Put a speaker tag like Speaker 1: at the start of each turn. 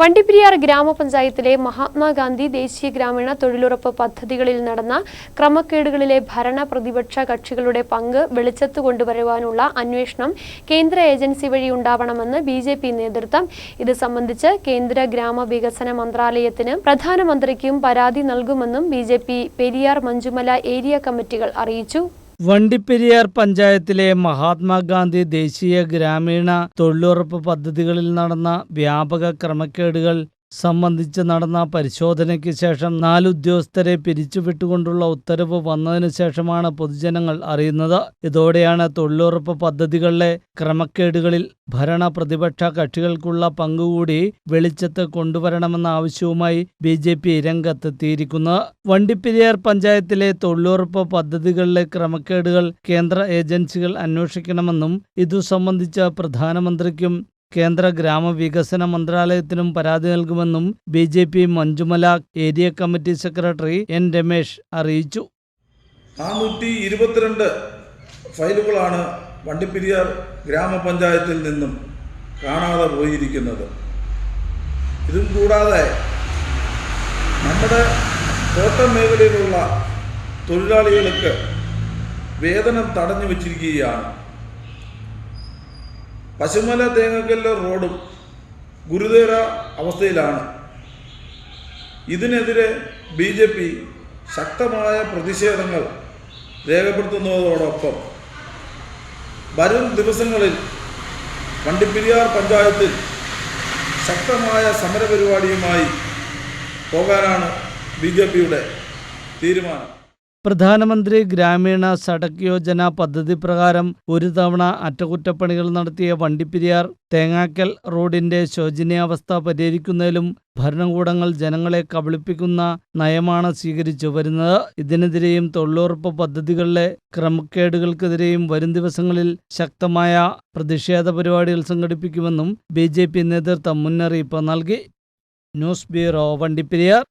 Speaker 1: വണ്ടിപ്പെരിയാർ ഗ്രാമപഞ്ചായത്തിലെ മഹാത്മാഗാന്ധി ദേശീയ ഗ്രാമീണ തൊഴിലുറപ്പ് പദ്ധതികളിൽ നടന്ന ക്രമക്കേടുകളിലെ ഭരണ പ്രതിപക്ഷ കക്ഷികളുടെ പങ്ക് വെളിച്ചത്ത് കൊണ്ടുവരുവാനുള്ള അന്വേഷണം കേന്ദ്ര ഏജൻസി വഴി ഉണ്ടാവണമെന്ന് ബി ജെ പി നേതൃത്വം. ഇത് സംബന്ധിച്ച് കേന്ദ്ര ഗ്രാമവികസന മന്ത്രാലയത്തിന് പ്രധാനമന്ത്രിക്കും പരാതി നൽകുമെന്നും ബി പെരിയാർ മഞ്ചുമല ഏരിയ കമ്മിറ്റികൾ അറിയിച്ചു.
Speaker 2: വണ്ടിപ്പെരിയാർ പഞ്ചായത്തിലെ മഹാത്മാഗാന്ധി ദേശീയ ഗ്രാമീണ തൊഴിലുറപ്പ് പദ്ധതികളിൽ നടന്ന വ്യാപക ക്രമക്കേടുകൾ സംബന്ധിച്ച് നടന്ന പരിശോധനയ്ക്ക് ശേഷം നാല് ഉദ്യോഗസ്ഥരെ പിരിച്ചുവിട്ടുകൊണ്ടുള്ള ഉത്തരവ് വന്നതിനു ശേഷമാണ് പൊതുജനങ്ങൾ അറിയുന്നത്. ഇതോടെയാണ് തൊഴിലുറപ്പ് പദ്ധതികളിലെ ക്രമക്കേടുകളിൽ ഭരണ പ്രതിപക്ഷ കക്ഷികൾക്കുള്ള പങ്കുകൂടി വെളിച്ചത്ത് കൊണ്ടുവരണമെന്ന ആവശ്യവുമായി ബി ജെ പി രംഗത്തെത്തിയിരിക്കുന്നത് വണ്ടിപ്പെരിയാർ പഞ്ചായത്തിലെ തൊഴിലുറപ്പ് പദ്ധതികളിലെ ക്രമക്കേടുകൾ കേന്ദ്ര ഏജൻസികൾ അന്വേഷിക്കണമെന്നും ഇതു സംബന്ധിച്ച് പ്രധാനമന്ത്രിക്കും കേന്ദ്ര ഗ്രാമവികസന മന്ത്രാലയത്തിനും പരാതി നൽകുമെന്നും B J P Manjumala area committee secretary N Ramesh അറിയിച്ചു.
Speaker 3: നാനൂറ്റി ഇരുപത്തിരണ്ട് ഫയലുകളാണ് വണ്ടിപ്പെരിയാർ ഗ്രാമപഞ്ചായത്തിൽ നിന്നും കാണാതെ പോയിരിക്കുന്നത്. ഇതും കൂടാതെ നമ്മുടെ തോട്ടം മേഖലയിലുള്ള തൊഴിലാളികൾക്ക് വേതനം തടഞ്ഞു വച്ചിരിക്കുകയാണ്. പശുമല തേങ്ങക്കല്ല റോഡും ഗുരുതര അവസ്ഥയിലാണ്. ഇതിനെതിരെ ബി ജെ പി ശക്തമായ പ്രതിഷേധങ്ങൾ രേഖപ്പെടുത്തുന്നതോടൊപ്പം വരും ദിവസങ്ങളിൽ വണ്ടിപ്പെരിയാർ പഞ്ചായത്തിൽ ശക്തമായ സമരപരിപാടിയുമായി പോകാനാണ് ബി ജെ പിയുടെ തീരുമാനം.
Speaker 2: പ്രധാനമന്ത്രി ഗ്രാമീണ സഡക് യോജന പദ്ധതി പ്രകാരം ഒരു തവണ അറ്റകുറ്റപ്പണികൾ നടത്തിയ വണ്ടിപ്പെരിയാർ തേങ്ങാക്കൽ റോഡിന്റെ ശോചനീയാവസ്ഥ പരിഹരിക്കുന്നതിലും ഭരണകൂടങ്ങൾ ജനങ്ങളെ കബളിപ്പിക്കുന്ന നയമാണ് സ്വീകരിച്ചു വരുന്നത്. ഇതിനെതിരെയും തൊഴിലുറപ്പ് പദ്ധതികളിലെ ക്രമക്കേടുകൾക്കെതിരെയും വരും ദിവസങ്ങളിൽ ശക്തമായ പ്രതിഷേധ പരിപാടികൾ സംഘടിപ്പിക്കുമെന്നും ബി നേതൃത്വം മുന്നറിയിപ്പ് നൽകി. News bureau Vandiperiyar.